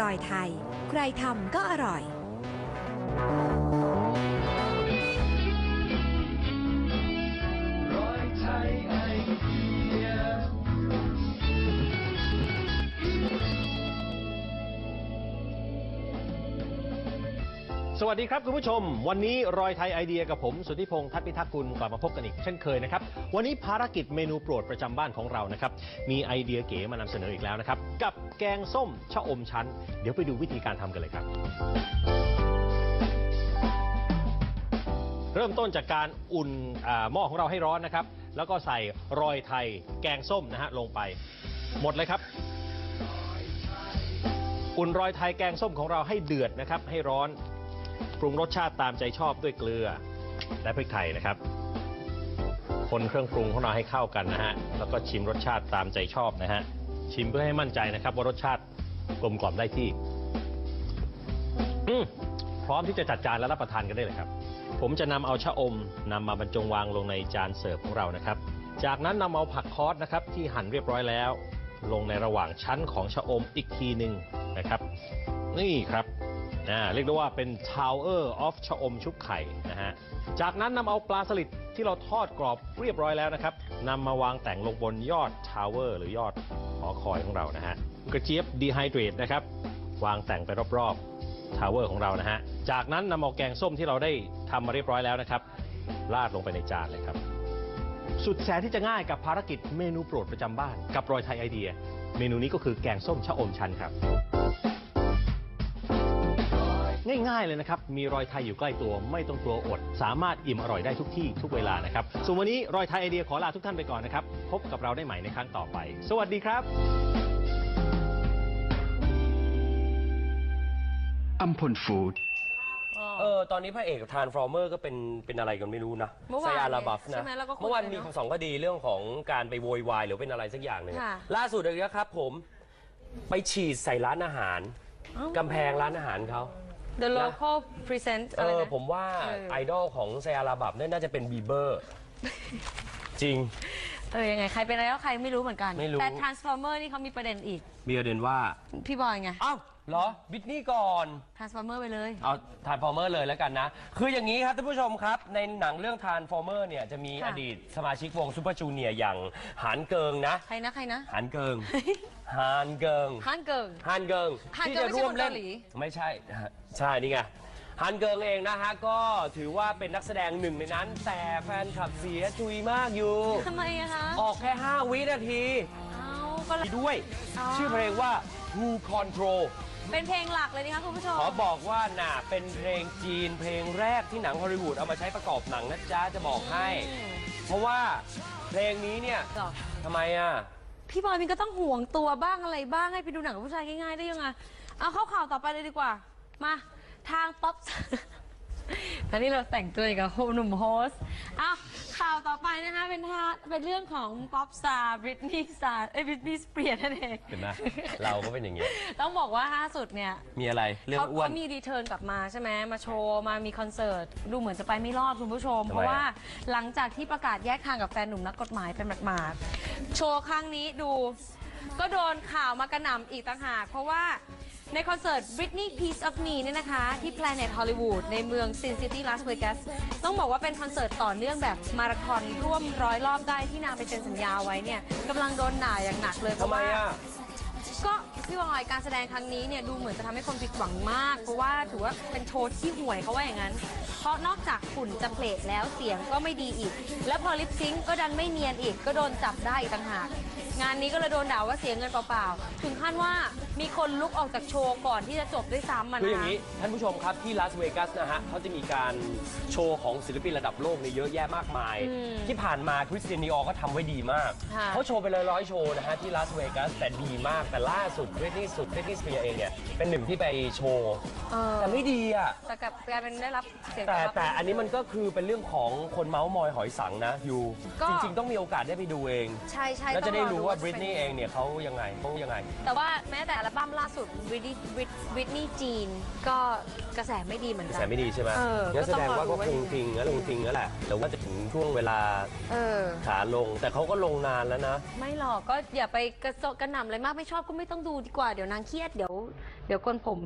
รอยไทย ใครทำก็อร่อย สวัสดีครับคุณผู้ชม วันนี้รอยไทยไอเดียกับผมสุทธิพงษ์ทัศน์พิทักษ์กุลกลับมาพบกันอีกเช่นเคยนะครับ วันนี้ภารกิจเมนูโปรดประจำบ้านของเรานะครับ มีไอเดียเก๋มานำเสนออีกแล้วนะครับ กับแกงส้มชะอมชั้น เดี๋ยวไปดูวิธีการทำกันเลยครับ เริ่มต้นจากการอุ่นอ่าหม้อของเราให้ร้อนนะครับ แล้วก็ใส่รอยไทยแกงส้มนะฮะลงไป หมดเลยครับอุ่นรอยไทยแกงส้มของเราให้เดือดนะครับ ให้ร้อน ปรุงรสชาติตามใจชอบด้วยเกลือ และพริกไทยนะครับ คนเครื่องปรุงของเราให้เข้ากันนะฮะ แล้วก็ชิมรสชาติตามใจชอบนะฮะ ชิมเพื่อให้มั่นใจนะครับ ว่ารสชาติกลมกล่อมได้ที่อืพร้อมที่จะจัดจานและรับประทานกันได้เลยครับ ผมจะนำเอาชะอมนำมาบรรจงวางลงในจานเสิร์ฟของเรานะครับ จากนั้นนำเอาผักคอสนะครับที่หั่นเรียบร้อยแล้ว ลงในระหว่างชั้นของชะอมอีกทีหนึ่งนะครับ นี่ครับ อ่าเรียกได้ว่าเป็น Tower of ชะอมชุบไข่นะฮะ จากนั้นนำเอาปลาสลิดที่เราทอดกรอบเรียบร้อยแล้วนะครับนำมาวางแต่งลงบนยอด Tower หรือยอดหอคอยของเรานะฮะ กระเจี๊ยบดีไฮเดรตนะครับ วางแต่งไปรอบๆ Tower ของเรานะฮะ จากนั้นนำเอาแกงส้มที่เราได้ทำมาเรียบร้อยแล้วนะครับราดลงไปในจานเลยครับ สุดแสนที่จะง่ายกับภารกิจเมนูโปรดประจำบ้าน กับรอยไทยไอเดีย เมนูนี้ก็คือแกงส้มชะอมชันครับ ง่ายๆเลยนะครับมีรอยไทยอยู่ใกล้ตัวไม่ต้องกลัวอด สามารถอิ่มอร่อยได้ทุกที่ทุกเวลานะครับส่วนวันนี้รอยไทยไอเดียขอลาทุกท่านไปก่อนนะครับพบกับเราได้ใหม่ในครั้งต่อไป สวัสดีครับอัมพลฟู้ดเออตอนนี้พระเอกทานฟอร์เมอร์ก็เป็นเป็นอะไรกันไม่รู้นะเมื่อวานไซอาราบัฟใช่นะไหมแล้วก็คุยเมื่อวานกันมีเนอะสองคดีเรื่องของการไปโวยวายหรือเป็นอะไรสักอย่างหนึ่งค่ะ ล่าสุดเลยนะครับผมไปฉีดใส่ร้านอาหารกำแพงร้านอาหารเขา The local present เออะไรอนะ ผมว่าเออ ไอดอลของไซอาราบัฟเนี่ยน่าจะเป็นบีเบอร์ จริง เออยังไง ใครเป็นอะไรก็ใครไม่รู้เหมือนกัน ไม่รู้ แต่ Transformer นี่เขามีประเด็นอีก มีประเด็นว่า พี่บอยไง อ้าว เหรอบิทนี่ก่อน Transformer ไปเลย เอาทานฟอร์เมอร์เลยแล้วกันนะ คืออย่างนี้ครับท่านผู้ชมครับ ในหนังเรื่องทานฟอร์เมอร์เนี่ยจะมีค่ะ อดีตสมาชิกวงซูเปอร์จูเนียร์อย่างหานเกิงนะ ใครนะใครนะ หานเกิง หานเกิง ฮันเกิงฮานเกิงฮานที่เกิงจะร่วมเล่นไม่ใช่คนเกาหลี ไม่ใช่ฮะใช่นี่ไงฮานเกิงเองนะฮะก็ถือว่าเป็นนักแสดงหนึ่งในนั้น แต่แฟนคลับเสียจุยมากอยู่ ทำไมอะคะ ออกแค่ 5 วินาทีเอา ก็เลย ด้วย อ๋อ ชื่อเพลงว่า Who Control เป็นเพลงหลักเลยนะคะคุณผู้ชม ขอบอกว่าน่ะเป็นเพลงจีนเพลงแรกที่หนังฮอลลีวูดเอามาใช้ประกอบหนังนะจ๊ะ จะบอกให้ อืม เพราะว่าเพลงนี้เนี่ยจ้ะทำไมอะ พี่บอยมินก็ต้องห่วงตัวบ้างอะไรบ้างให้ไปดูหนังกับผู้ชายง่ายๆได้ยังไง เอาเข้าข่าวต่อไปเลยดีกว่า มา ทางป๊อป ตอนนี้เราแต่งตัวอย่างกับหนุ่มโฮสต์เอาข่าวต่อไปนะคะเป็นท่าเป็นเรื่องของป๊อปสตาร์บริตนีสตาร์เอ้ยบริตนีสเปียร์นั่นเอง เห็นไหมเราก็เป็นอย่างเงี้ยต้องบอกว่าล่าสุดเนี่ยมีอะไรเรื่องเขาอ้วน เขามีรีเทิร์นกลับมาใช่ไหมมาโชว์มามีคอนเสิร์ต ดูเหมือนจะไปไม่รอดคุณผู้ชม ทำไมเพราะว่าอะหลังจากที่ประกาศแยกทางกับแฟนหนุ่มนักกฎหมายเป็นหมาดๆโชว์ครั้งนี้ดู ก็โดนข่าวมากระหน่ำอีกต่างหากเพราะว่า ในคอนเสิร์ต Britney Piece of Me เนี่ยนะคะ ที่ Planet Hollywood ในเมือง Sin City Las Vegas ต้องบอกว่าเป็นคอนเสิร์ตต่อเนื่องแบบมาราธอนร่วมร้อยรอบได้ที่นางไปเซ็นสัญญาไว้เนี่ยกำลังโดนหน่ายอย่างหนักเลยเพทำราะไมว่า อะ ก็ พี่บอยการแสดงครั้งนี้เนี่ยดูเหมือนจะทำให้คนผิดหวังมาก เพราะว่าถือว่าเป็นโชว์ที่ห่วยเขาว่าอย่างนั้น เพราะนอกจากฝุ่นจะเพลทแล้วเสียงก็ไม่ดีอีก แล้วพอลิปซิงก์ก็ดันไม่เนียนอีก ก็โดนจับได้อีกต่างหาก งานนี้ก็เลยโดนด่าว่าเสียเงินเปล่าๆถึงขั้นว่ามีคนลุกออกจากโชว์ก่อนที่จะจบด้วยซ้ำมันคืออนะย่างคะนี้ท่านผู้ชมครับที่ลาสเวกัสนะฮะเขาจะมีการโชว์ของศิลปินระดับโลกเนี่ยเยอะแยะมากมายอืมที่ผ่านมาคริสเตียนดีออก็ทำไว้ดีมากค่ะเขาโชว์ไปเลยร้อยๆโชว์นะฮะที่ลาสเวกัสแต่ดีมากแต่ล่าสุดเรดนี่สุดเรดนี่สเปียเองเนี่ยเป็นหนึ่งที่ไปโชว์เออแต่ไม่ดีอะ แต่กลับกลายเป็นได้รับเสียงแต่ตอบรับ แต่อันนี้มันก็คือเป็นเรื่องของคนเมาส์มอยหอยสังนะยูก็ จริง ๆ ต้องมีโอกาสได้ไปดูเอง ใช่ใช่แล้วจะได้รู้ว่าบต้ริงตอนี่เองเนี่ยเขายังไงเขายังไง แต่ว่าแม้แต่อัลบั้มล่าสุดวิดวิดนี่จีนก็ กระแสไม่ดีเหมือนกกัระนแสไม่ดีใช่ไหมเอองั้นก็แสต้องดงว่ารอดูก็ว่าคงยังไงจริงแล้วคงจริงแล้วแหละแต่ว่าจะถึงช่วงเวลาเออ ขาลง แต่เขาก็ลงนานแล้วนะ ไม่หรอกก็อย่าไปกระโจกกระหน่ำอะไรมากไม่ชอบก็ไม่ต้องดูดีกว่าเดี๋ยวนางเครียดเดี๋ยว เดี๋ยวคนผม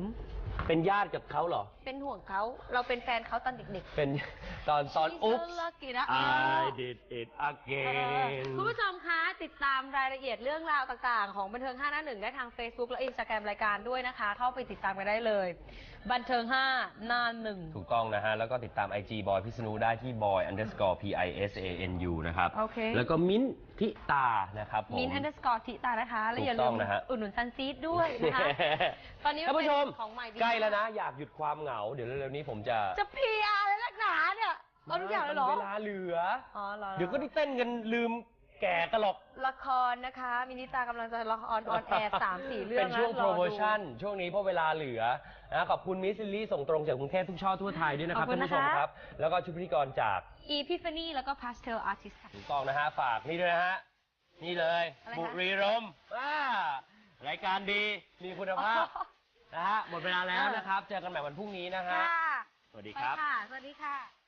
เป็นญาติกับเขาเหรอ เป็นห่วงเขา เราเป็นแฟนเขาตอนเด็กเป็นตอนตอนๆอุ๊บ เลิกกินนะ I did it เออ again คุณผู้ชมคะติดตามรายละเอียดเรื่องราวต่างๆ ของบันเทิง 5 หน้าหนึ่งได้ทาง Facebook และ Instagram รายการด้วยนะคะ เข้าไปติดตามกันได้เลย บันเทิง 5 หน้าหนึ่ง ถูกต้องนะฮะ แล้วก็ติดตาม IG บอยพิษณุได้ที่ boy underscore p i s a n u นะครับ โอเค แล้วก็มิ้นท์ทิตานะครับผม มินอันเดอร์สกอร์ทิตานะคะ และอย่าถูกต้ลืองมนะฮะ อุดหนุนซันซีดด้วยนะคะ ตอนนี้ท่านผู้ชมเป็นของใหม่ดี ใกล้แล้วนะ อยากหยุดความเหงา เดี๋ยวเร็วๆนี้ผมจะ จะเพียอะไรนักหนาเนี่ยเอาทุกอย่างเลยเหรอเวลาเหลือ อ๋อเหรอเดี๋ยวก็ได้เต้นกันลืมแก่กันหรอก ละครนะคะ มินิตากำลังจะละครออนแอร์สามสี่เรื่องเป็นช่วงะโปรโมอดูชั่น ช่วงนี้เพราะเวลาเหลือนะขอบคุณมิสซิลลี่ส่งตรงจากกรุงเทพทุกช่อทั่วไทยด้วยนะครับขอบคุท่าณนผู้ชมนะคะครับ แล้วก็ชุดพิธีกรจากอีพิฟานี่แล้วก็พาสเทลอาร์ติสค่ะถูกต้องนะฮะ ฝากนี่ด้วยนะฮะ นี่เลยอะไรคะบุรีรมย์อ่ารายการดีมีคุณภาพ นะฮะหมดเวลาแล้วนะครับ เจอกันใหม่วันพรุ่งนี้นะฮะ ค่ะสวัสดีครับ ไปค่ะ สวัสดีค่ะ